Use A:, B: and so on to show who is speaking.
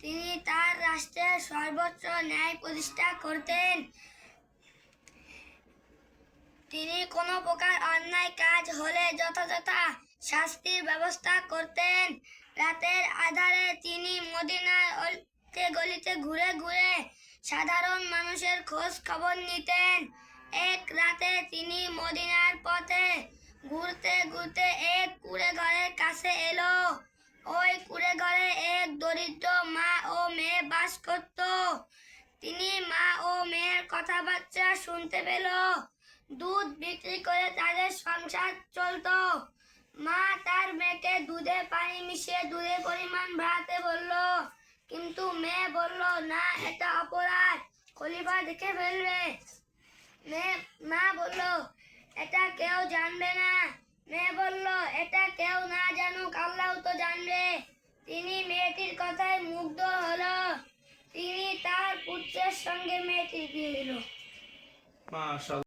A: তিনি তার রাষ্ট্রের সর্বোচ্চ ন্যায় প্রতিষ্ঠা করতেন। তিনি কোনো প্রকার অন্যায় কাজ হলে যথাযথ শাস্তির ব্যবস্থা করতেন। রাতের আধারে তিনি মদিনার গলিতে ঘুরে ঘুরে সাধারণ মানুষের খোঁজ খবর নিতেন। এক রাতে তিনি মদিনার পথে ঘুরতে ঘুরতে এক কুড়ে ঘরের কাছে এলো। ওই কুড়ে ঘরে এক দরিদ্র মা ও মেয়ে বাস করত। তিনি মা ও মেয়ের কথাবার্তা শুনতে পেল। দুধ বিক্রি করে তাদের সংসার চলতো। মা তার মেয়েকে দুধে পানি মিশিয়ে দুধের পরিমাণ বাড়াতে বলল খলিফা দেখে ফেলবে। মেয়ে মা বলল, এটা কেউ জানবে না। মেয়ে বলল, এটা কেউ না জানুক, আল্লাহ তো জানবে। তিনি মেয়েটির কথায় মুগ্ধ হলো। তিনি তার পুত্রের সঙ্গে মেয়েটির বিয়ে দিল।